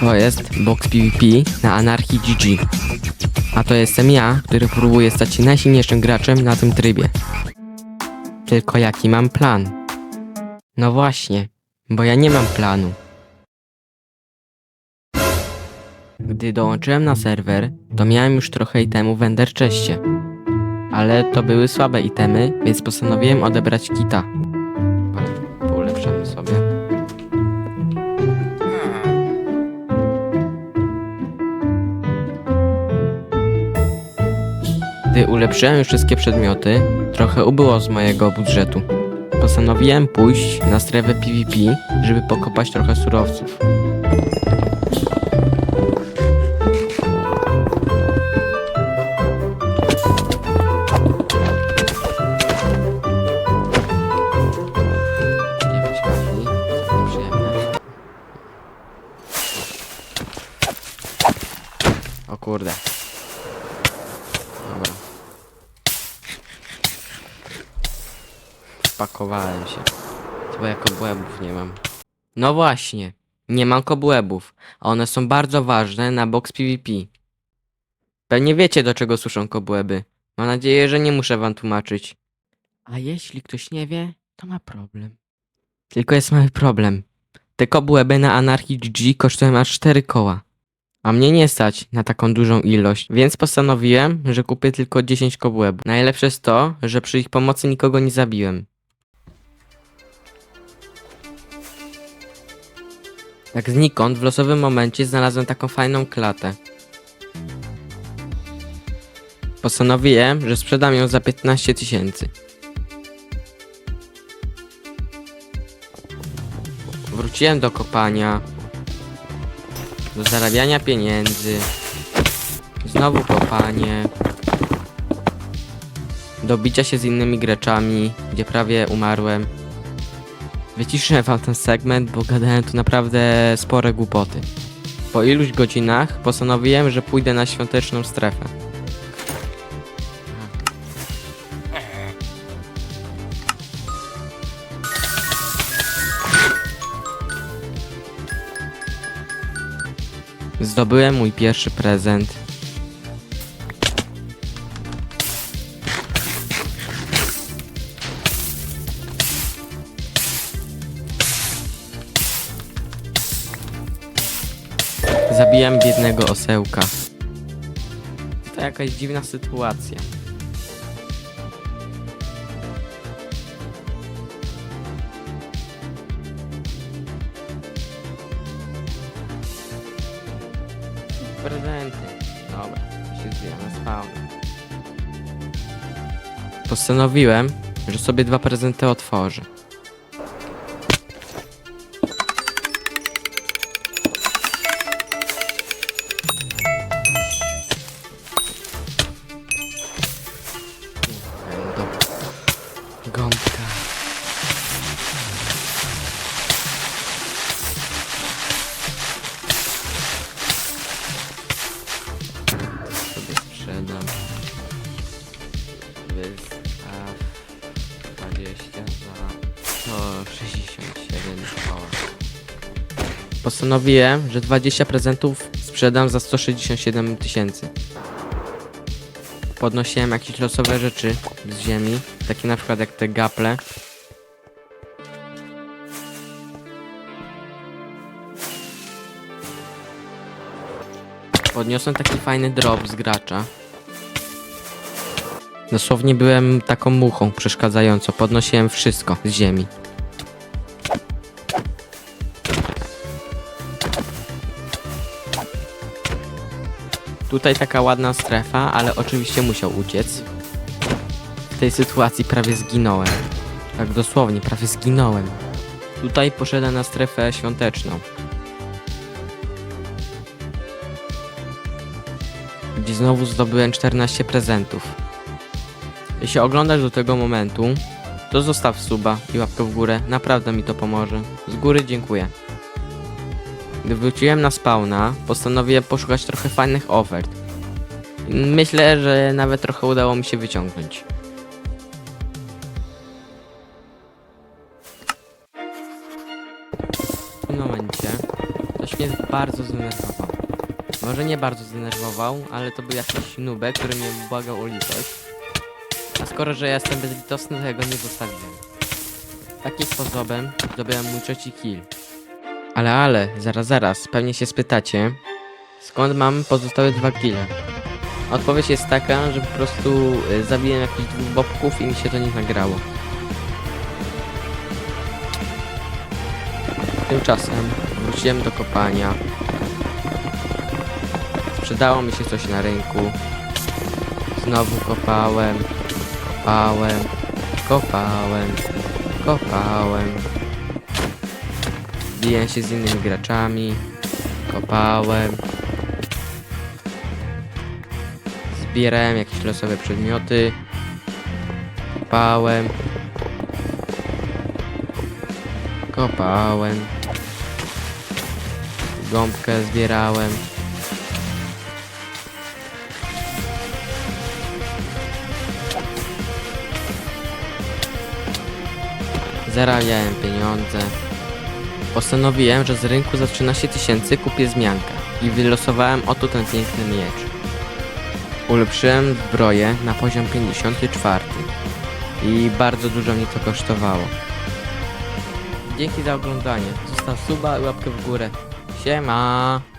To jest box PvP na Anarchii GG. A to jestem ja, który próbuje stać się najsilniejszym graczem na tym trybie. Tylko jaki mam plan? No właśnie, bo ja nie mam planu. Gdy dołączyłem na serwer, to miałem już trochę itemów w Ender Chestie. Ale to były słabe itemy, więc postanowiłem odebrać kita. Ulepszamy sobie. Gdy ulepszyłem wszystkie przedmioty, trochę ubyło z mojego budżetu. Postanowiłem pójść na strefę PvP, żeby pokopać trochę surowców. O kurde. Dobra. Wpakowałem się. Chyba ja kobłębów nie mam. No właśnie. Nie mam kobłębów. A one są bardzo ważne na box PvP. Pewnie wiecie do czego służą kobłęby. Mam nadzieję, że nie muszę wam tłumaczyć. A jeśli ktoś nie wie, to ma problem. Tylko jest mały problem. Te kobłęby na Anarchii GG kosztują aż 4 koła. A mnie nie stać na taką dużą ilość, więc postanowiłem, że kupię tylko 10 kobłębów. Najlepsze jest to, że przy ich pomocy nikogo nie zabiłem. Jak znikąd w losowym momencie znalazłem taką fajną klatę. Postanowiłem, że sprzedam ją za 15 tysięcy. Wróciłem do kopania, do zarabiania pieniędzy, znowu kopanie, do bicia się z innymi graczami, gdzie prawie umarłem. Wyciszyłem wam ten segment, bo gadałem tu naprawdę spore głupoty. Po iluś godzinach postanowiłem, że pójdę na świąteczną strefę. Zdobyłem mój pierwszy prezent. Zabiłem biednego osełka. To jakaś dziwna sytuacja. Prezenty. Dobra, się zbijamy spawn. Postanowiłem, że sobie dwa prezenty otworzę. 167 koła. Postanowiłem, że 20 prezentów sprzedam za 167 tysięcy. Podnosiłem jakieś losowe rzeczy z ziemi, takie na przykład jak te gaple. Podniosłem taki fajny drop z gracza. Dosłownie byłem taką muchą przeszkadzającą. Podnosiłem wszystko z ziemi. Tutaj taka ładna strefa, ale oczywiście musiał uciec. W tej sytuacji prawie zginąłem. Tak dosłownie, prawie zginąłem. Tutaj poszedłem na strefę świąteczną. gdzie znowu zdobyłem 14 prezentów. Jeśli oglądasz do tego momentu, to zostaw suba i łapkę w górę, naprawdę mi to pomoże. Z góry dziękuję. Gdy wróciłem na spawna, postanowiłem poszukać trochę fajnych ofert. Myślę, że nawet trochę udało mi się wyciągnąć. W tym momencie ktoś mnie bardzo zdenerwował. Może nie bardzo zdenerwował, ale to był jakiś nubek, który mnie błagał o litość. A skoro, że ja jestem bezlitosny, to ja go nie zostawiłem. Takim sposobem zdobyłem mój trzeci kill. Ale, ale, zaraz, zaraz, pewnie się spytacie, skąd mam pozostałe dwa kille? Odpowiedź jest taka, że po prostu y, zabiłem jakichś dwóch bobków i mi się to nie nagrało. Tymczasem wróciłem do kopania. Sprzedało mi się coś na rynku. Znowu kopałem, kopałem, kopałem, kopałem. Biłem się z innymi graczami. Kopałem. Zbierałem jakieś losowe przedmioty. Kopałem. Kopałem. Gąbkę zbierałem. Zarabiałem pieniądze. Postanowiłem, że z rynku za 13 tysięcy kupię zmiankę i wylosowałem oto ten piękny miecz. Ulepszyłem zbroję na poziom 54 i bardzo dużo mnie to kosztowało. Dzięki za oglądanie. Zostaw suba i łapkę w górę. Siema!